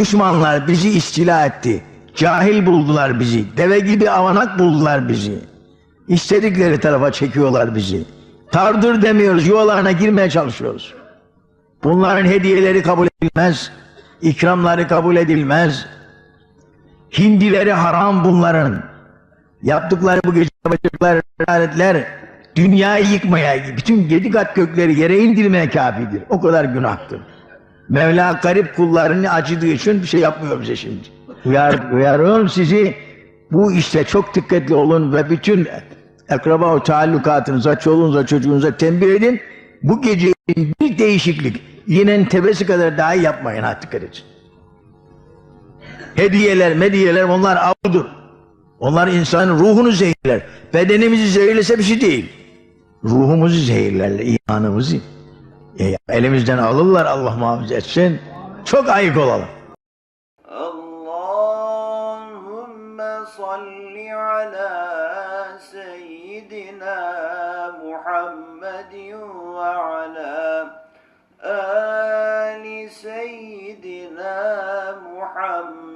Düşmanlar bizi istila etti. Cahil buldular bizi. Deve gibi avanak buldular bizi. İstedikleri tarafa çekiyorlar bizi. Tardır demiyoruz, yuvalarına girmeye çalışıyoruz. Bunların hediyeleri kabul edilmez. ikramları kabul edilmez. Hindileri haram bunların. Yaptıkları bu gece yapacakları aletler dünyayı yıkmaya, bütün yedi kat gökleri yere indirmeye kafidir. O kadar günahtır. Mevla garip kullarını acıdığı için bir şey yapmıyor bize şimdi. Uyar, uyarıyorum sizi bu işte çok dikkatli olun ve bütün akraba taallukatınıza, çoluğunuza, çocuğunuza tembih edin. Bu gece bir değişiklik yine tebesi kadar daha yapmayın ha dikkat edin. Hediyeler, mediyeler onlar avdır. Onlar insanın ruhunu zehirler. Bedenimizi zehirlese bir şey değil. Ruhumuzu zehirlerler, imanımızı. E, elimizden alırlar Allah muhafaza etsin. Çok ayık olalım. Allahümme salli ala seyyidina Muhammedin ve ala ali seyyidina Muhammed